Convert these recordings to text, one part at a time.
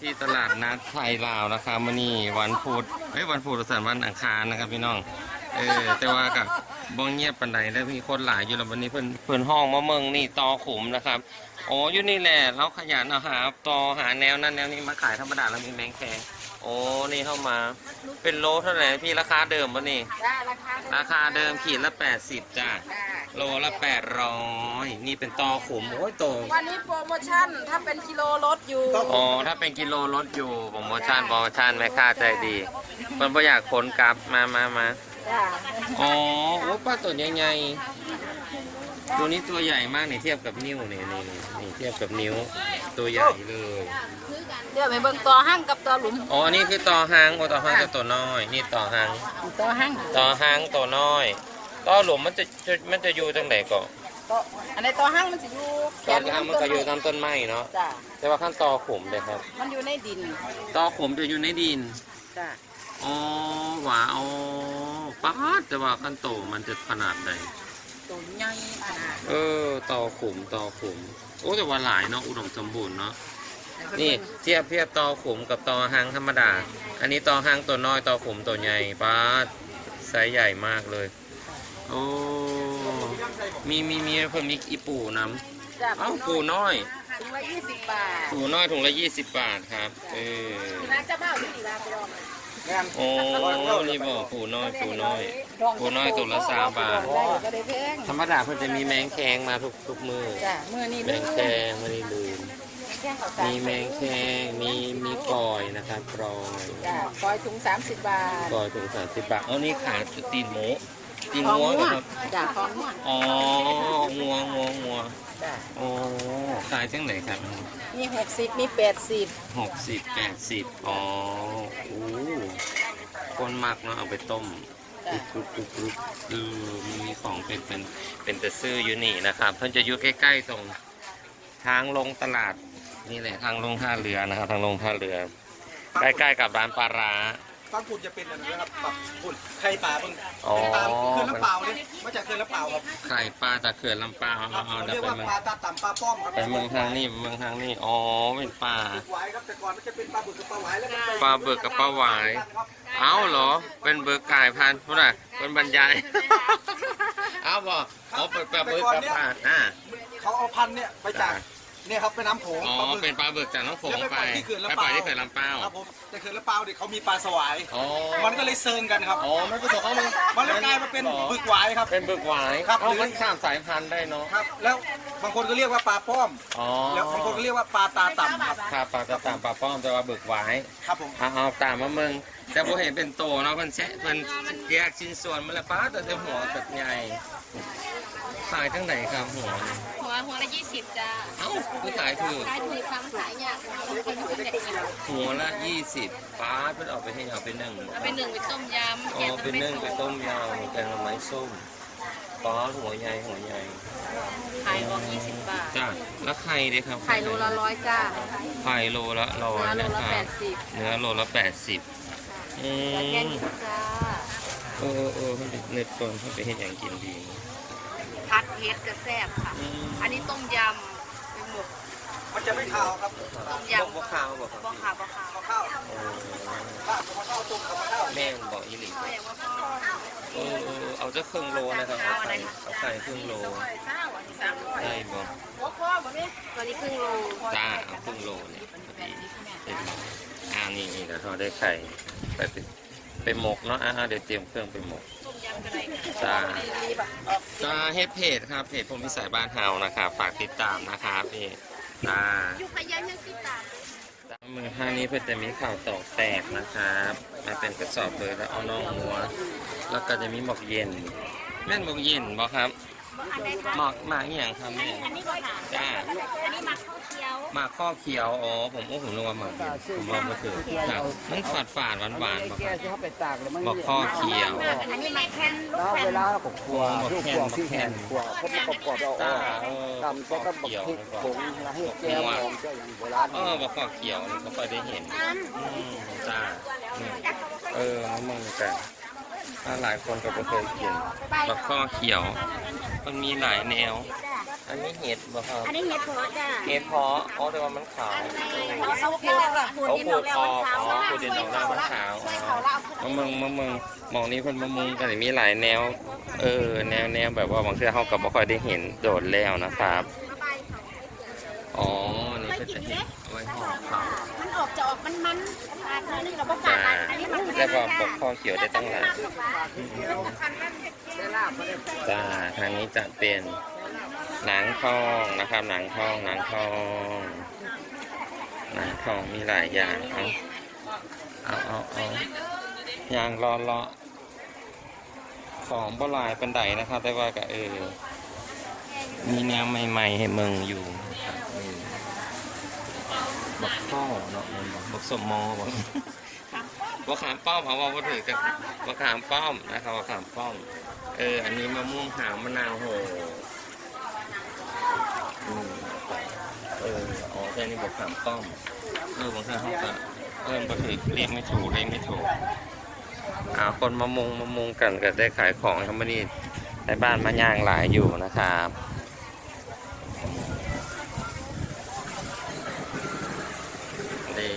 ที่ตลาดนัดไทยลาวนะครับมื่อนี้วันพุธเอ้ยวันพุธสันวันอังคารนะครับพี่น้อง เออแต่ว่ากับบ้องเงียบปันใดแล้วมีคนหลายอยู่แล้ววันนี้เพื่อนเพื่อนห้องมะเมืองนี่ตอขุมนะครับโอ้อยู่นี่แหละเราขยันเอาหาตอหาแนวนั้นแนวนี้มาขายธรรมดาแล้วมีแมงแคง โอ้นี่เข้ามา เป็นโลเท่าไหร่พี่ราคาเดิมปะนี่ จ้าราคาราคาเดิมขีดละ80จ้าจ้าโลละ800นี่เป็นตอขุมโอ้ยโตวันนี้โปรโมชั่นถ้าเป็นกิโลลดอยู่อ๋อถ้าเป็นกิโลลดอยู่โปรโมชั่นโปรโมชั่นแม่ค้าใจดีเพิ่นบ่อยากขนกลับมามามาจ้าอ๋อโอ้ป้าตัวใหญ่ๆตัวนี้ตัวใหญ่มากนี่เทียบกับนิ้วนี่นี่นี่นี่เทียบกับนิ้ว ตัวใหญ่เลย เดี๋ยวไปเบิ่งตัวห้างกับตัวหลุมอ๋อ อันนี้คือต่อหางโอ้ต่อหางจะตัวน้อย นี่ต่อหางตัวห้างต่อหางตัวน้อย ต่อหลุมมันจะจะมันจะอยู่จังไหนก่อนตัวอันในตัวห้างมันจะอยู่แขต่อนหางมันก็อยู่ตามต้นไม้เนาะ จ้าแต่ว่าขั้นตอขุมเลยครับ มันอยู่ในดินตอขุมจะอยู่ในดิน จ้าอ๋อหว่าอ๋อป๊าดแต่ว่าขั้นโตมันจะขนาดใดตัวใหญ่ขนาดเออตอขุมตอขุม โอ้แต่ว่าหลายเนาะอุดมสมบูรณ์เนาะนี่เทียบเทียบตอขุมกับตอหางธรรมดา อันนี้ตอหางตัวน้อยตอขุมตัวใหญ่ป๊าดไซส์ใหญ่มากเลย โอ้มีมีมีเพิ่มมีอีปูน้จ้าำเอ้าปูน้อยถุงละยี่สิบบาทปูน้อยถุงละยี่สิบบาทครับเออร้านเจ้าบ้าที่ดีร้านไปลอง โอ้นี่บอกปูน้อยปูน้อยปูน้อยตัวละสามบาทได้ก็ได้แพงธรรมดาเพิ่นจะมีแมงแคงมาทุกทุกมือจ้ามือนี้แมงแคงไม่ได้ลืมแค่ข้าวสารมีแมงแคงมีมีกอยนะครับกรอยจ้าคอยถุงสามสิบบาทกอยถึงสามสิบบาทอ๋อนี่ขาตีนหมูตีนของงัวม่วครับจ้าของม่วงอ๋องัวงัวงัว จ้าอ๋อขายจังไหนครับมีหกสิบมีแปดสิบหกสิบแปดสิบอ๋อโอ้คนมักเนาะเอาไปต้มจ้ากรุบกรุบกรุบเออมันมีของเป็นเป็นเป็นแต่ซื้ออยู่นี่นะครับเพิ่นจะอยู่ใกล้ๆตรงทางลงตลาดนี่แหละทางลงท่าเรือนะครับ ทางลงท่าเรือ ใกล้ๆกับร้านปลาร้า ฟังปุ่นจะเป็นอะไรนะครับปักปุ่นไข่ปลาเพิ่งอ๋อ เป็นปลาเขื่อนลำเปล่าเนี่ยมาจากเขื่อนลำเปล่าครับไข่ปลาจากเขื่อนลำปาวครัเอาบเอาเขาเดี๋ยเรีวยกไปว่าเมืองปลาตาต่ำปลาป้อมครับไปเมืองทางนี้เมืองทางนี้อ๋อเป็นปลาบึกหวายครับแต่ก่อนมันจะเป็นปลาบึกกับปลาหวายแล้วมันไปปลาบึกกับปลาหวายเอ้าเหรอ เป็นเบอร์กายพันธุ์พุ่นน่ะเป็นบรรยาย เอาบ่เอาเป็นปลาบึกกับปลาอ่า เขาเอาพันธุ์เนี่ยไปจาก เนี่ยครับไปน้ำโขงอ๋อปลาบึกเป็นปลาบึกจากน้องโขงแล้วไปไปปล่อยที่เขื่อนไปลำปล่เปาอยที่เขื่อนลำเปาวครับผมแต่เขื่อนลำเปล่าเนี่ยเขามีปลาสวาย อ๋อมันก็เลยเซิงกันครับ อ๋อมันก็บอกว่ามันมันเลยกลายมาเป็นบึกหวายครับ เป็นบึกหวายครับเอาหรือมันข้ามสายพันธุ์ได้เนาะครับ แล้วบางคนก็เรียกว่าปลาป้อม อ๋อแล้วบางคนก็เรียกว่าปลาตาต่ำครับครับปลาจะตามปลาป้อมแต่ว่าบึกหวายครับผมเอาเอาตามมาเมืองแต่ผมเห็นเป็นโตเนาะมันแชะมันแยกชิ้นส่วนมันละป้าแต่เต็มหัวแบบใหญ่ขายทั้งไหนครับหัวเนี่ย หัวหัวละยี่สิบจ้าเอ้าคือขายถูกขายถูกคำขายยากบางคนเขาเด็กกินหัวละยี่สิบป้าเพิ่นเอาไปให้เอาไปนึ่งเอาไปหนึ่งไปต้มยำอ๋อไปนึ่งไปต้มยำแกงหน่อไม้ส้มป้าหัวใหญ่หัวใหญ่ขายออกยี่สิบบาทจ้าแล้วไข่ดีครับขายโลละร้อยจ้าไข่โลละร้อยเนื้อโลนะละคแปรับดสิบเนื้อโลละแปดสิบอืแล้วแกงมหมูจ้าเออเออเออเพิ่นไปเนื้อตนเพิ่นไปเห็นอย่างกินดี ผัดเห็ดกระแซบค่ะอืมอันนี้ต้มยำเป็นหมกมันจะไม่ขาวครับต้มยำยำบ่ข้าวบ่ครับบ่ขาบ่ขาข้าวโอ้ข้าวข้าวต้มข้าวข้าวแม่นบอกอีหลีเขาเรียกว่าพ่อเออเออเอาจะครึ่งโลนะครับเอาไข่เอาไข่ครึ่งโลได้บ่ตัวนี้ครึ่งโลจ้าเอาครึ่งโลเนี่ยพอดีเต็มอ่านี่นี่เดี๋ยวเราได้ไข่ไปเป็น ไปหมกเนาะอ่าเดี๋ยวเตรียมเครื่องไปหมกต้มยำกระไรค่ะจ้าจ้าเฮ็ดเพจครับเพจผมพิสัยบ้านเฮานะครับฝากติดตามนะครับพี่จ้าอยู่ขยันยังติดตามมือห้างนี้เพื่อจะมีข่าวตอกแตกนะครับมาเป็นกระสอบเลยแล้วเอาน้องหัว แล้วก็จะมีหมอกเย็น แม่นหมอกเย็นบ่ครับอันใดคะหมอกหมากอหย่างครับแม่อันนี้ก็ค่ะจ้า หมากข้อเขียว อ๋อ ผมโอ้ผมนึกว่าหมากเย็นผมลองมาถือครับมันฝาดฝาดหวานหวานๆบ่ครับเขาไปตากแล้วมันบอกข้อเขียวอันนี้มักแคนลูกแล้วแคนเวลาเราก็ครัวบอกลูกแค่ครัวนบอกที่แค่แผ่นนครัวเขาประกอบเราอจ้าอกเออทำก็ต้องบักเขียวพริกผงแล้วให้แก้วหอมเจ้าอย่างโบราณเออบอกข้อเขียวนี่ก็ค่อยได้เห็นอืมจ้าอืมเออมะม่วงกันถ้าหลายคนก็บ่เคยกินบอกข้อเขียว มันมีหลายแนว อันนี้เห็ดบ่ครับ อันนี้เห็ดเพาะจ้าเห็ดเพาะอ๋อแต่ว่ามันขาวเขาเห็ดแล้วปูเขาดินปลูอกอกแล้วคมัอนขาวอ๋อปลูกดินออกแล้วมันขาวอ๋อมะเมืองมะเมืองหมองนี้เพิ่นมะมุงกันมีหลายแนว เออ แนวแนวแบบว่าบางทีเขากับบ่ค่อยได้เห็นโดดแล้วนะครับ อ๋อ นี่ก็จะเห็นเอาไว้ห่อข้าวมันออกจะออกมันมันๆขาดเลยนี่เราประกาจ้าศอันนี้มันแล้วก็ปกข้อเขียวได้ตั้งหลายจ้าทางนี้จะเป็น หนังทองนะครับหนังทองหนังทองหนังทองมีหลายอย่างเอาเอาเอาเอายางรอเลาะของบ่หลายปันไดนะครับ แต่ว่าก็เออมีแนวใหม่ๆให้เมืองอยู่นะครับบักข้อเนาะมันบอกบักสมมอบอกบักขามป้อมเขาบอกว่าถือกับบักขามป้อมนะครับบักขามป้อม เออ อันนี้มะม่วงหาวมะนาวโห อ๋อแต่นี่บักขามป้อมเออบางทีเขาก็เออบัถือเรียกไม่ถูกเรียกไม่ถูกอาคนมะมุงมะมุงกันก็ได้ขายของครับวันนี้ในบ้านมะย่างหลายอยู่นะครับนี่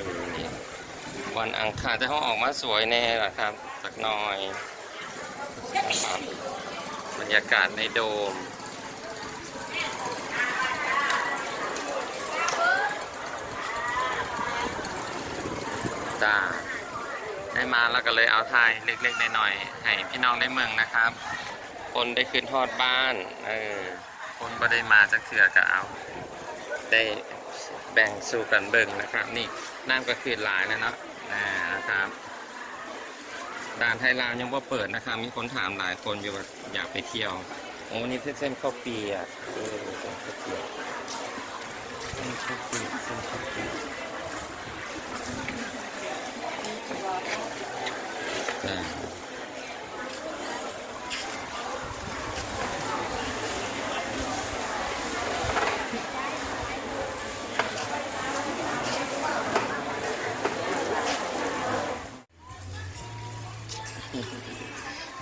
วันอังคารจะเขาออกมาสวยแน่ละครับ สักหน่อย บรรยากาศในโดม จ้า ได้มาแล้วก็เลยเอาถ่ายเล็กๆหน่อยๆให้พี่น้องได้เมืองนะครับ คนได้ขึ้นทอดบ้านเออคนก็ได้มาจากเถื่อก็เอา ได้แบ่งสู่กันเบิ่งนะครับ นี่น้ำก็คือหลายแล้วเนาะอ่านะครับด่านไทยลาวยังว่าเปิดนะครับ มีคนถามหลายคนอยู่ว่าอยากไปเที่ยวโอ้วันนี้เส้นข้าวเปียกเออเส้นข้าวเปียกเส้นข้าวเปียกเส้นข้าวเปียก อ่า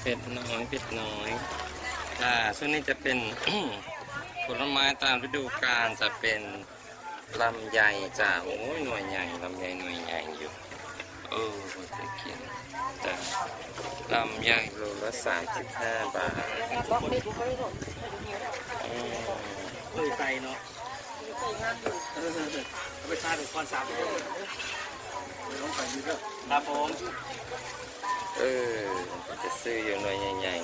เป็ดน้อย เป็ดน้อยอ่าช่งนี้จะเป็น ผลไม้ตามฤดูกาลจะเป็นลำไยจ้าโอ้ยหน่วยใหญ่ลำไยหน่วยใหญ่อยู่เออจะเขียนจ้าลำไยโลละสามสิบห้าบาทอืมเคยไปเนาะเออเอาไปชาร์จเป็นคอนสามเลยน้องไปยืดครับผม เออจะซื้ออยู่หน่วยใหญ่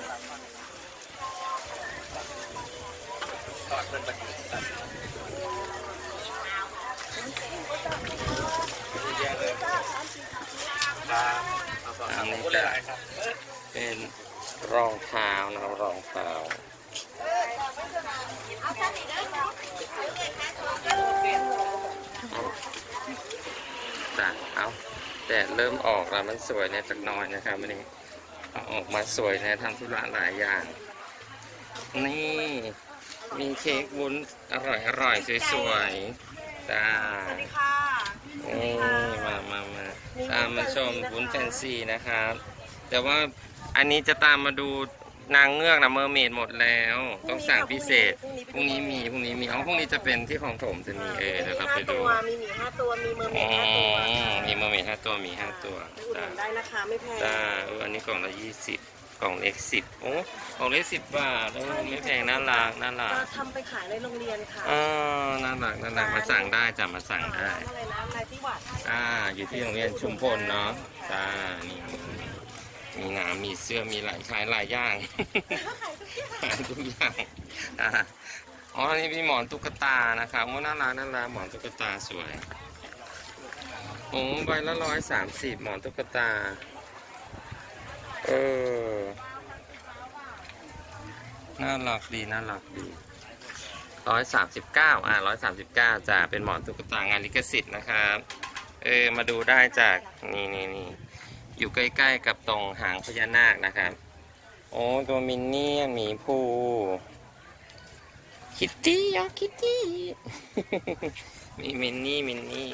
ตอดเป็นปฏิบัติครับเอาสองสามคนเลยครับๆเป็นรองเท้านะครับรองเท้าจ้ะเอา แต่เริ่มออกแล้วมันสวยในสักหน้อยนะครับวันนี้เอาออกมาสวยนะทำธุระหลายอย่าง นี่มีเค้กวุ้นอร่อยอร่อยสวยๆจ้านี่มามามาตามมาชมวุ้นแฟนซีนะครับ แต่ว่าอันนี้จะตามมาดูนางเงือกนะเมอร์เมดหมดแล้ว ต้องสั่งพิเศษพรุ่งนี้มีพรุ่งนี้มีอ๋อพรุ่งนี้จะเป็นที่ของถมจะมีเออเดี๋ยวเราไปดูมีหมีห้าตัวมีเมอร์เมอ๋อดห้าตัวมีเมอร์เมด ห้าตัวมีห้าตัวไปอุดหจ้านุนได้นะคะ ไม่แพงจ้าเอออันนี้กล่องละยี่สิบกล่องเล็กสิบโอ้กล่องเล็กสิบบาทเออไม่แพงน่ารักน่ารักก็ทำไปขายในโรงเรียนค่ะอ๋อน่ารักน่ารักมาสั่งได้จ้ะมาสั่งได้อะไรนะอะไรที่วัดอ่า อยู่ที่โรงเรียนชุมพลเนาะจ้านี่มีหนามมีเสื้อมีหลายขายหลายอย่าง ขายทุกอย่างอ่าอ๋อนี่มีหมอนตุ๊กตานะครับโอ้น่ารักน่ารักหมอนตุ๊กตาสวย โอ้ใบละร้อยสามสิบหมอนตุ๊กตา เออ น่ารักดี น่ารักดีร้อยสามสิบเก้าอ่าร้อยสามสิบเก้าจ้ะเป็นหมอนตุ๊กตางานลิขสิทธิ์นะครับ เออ มาดูได้จากนี่นี่นี่อยู่ใกล้ๆกับตรงหางพญานาคนะครับ โอ้ตัวมินเนี่ยหมีภูคิตตี้อะคิตตี้ มีมินนี่มินนี่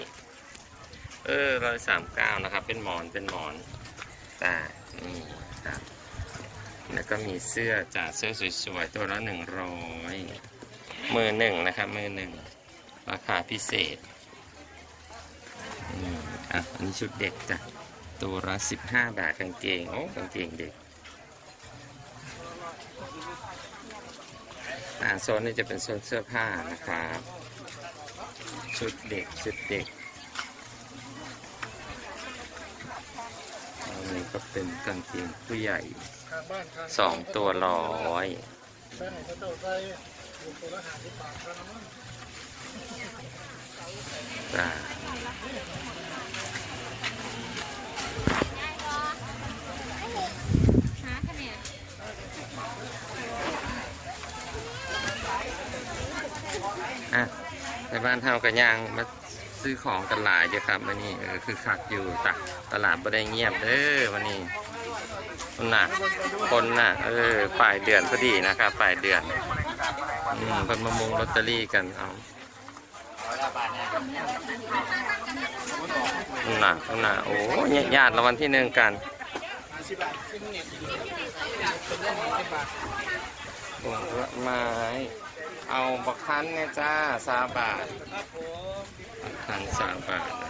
เออร้อยสามเก้านะครับ เป็นหมอนเป็นหมอนจ้านี่ครับ แล้วก็มีเสื้อจ้าเสื้อสวยๆ ตัวละหนึ่งร้อยมือหนึ่งนะครับ มือหนึ่งราคาพิเศษอืมอะอันนี้ชุดเด็กจ้ะตัวละสิบห้าบาทกางเกงโอ้กางเกงเด็กอ่าโซนนี้จะเป็นโซนเสื้อผ้านะครับ ชุดเด็กชุดเด็กอันนี้ ก็เป็นกางเกงผู้ใหญ่สองตัวร้อยจ้าอะในบ้านเท่ากันย่างมา ซื้อของกันหลายเยอะครับวันนี้เออคือคักอยู่ตะตลาดบ่ได้เงียบเด้อวันนี้คนน่ะคนน่ะเออปลายเดือนพอดีนะครับปลายเดือนอืมเป็นมามุงลอตเตอรี่กันเอาคนน่ะคนน่ะโอ้ยญาติรางวัลที่หนึ่งกันผลไม้เอาบักคันเนี่ยจ้าสาบาทันสามบาท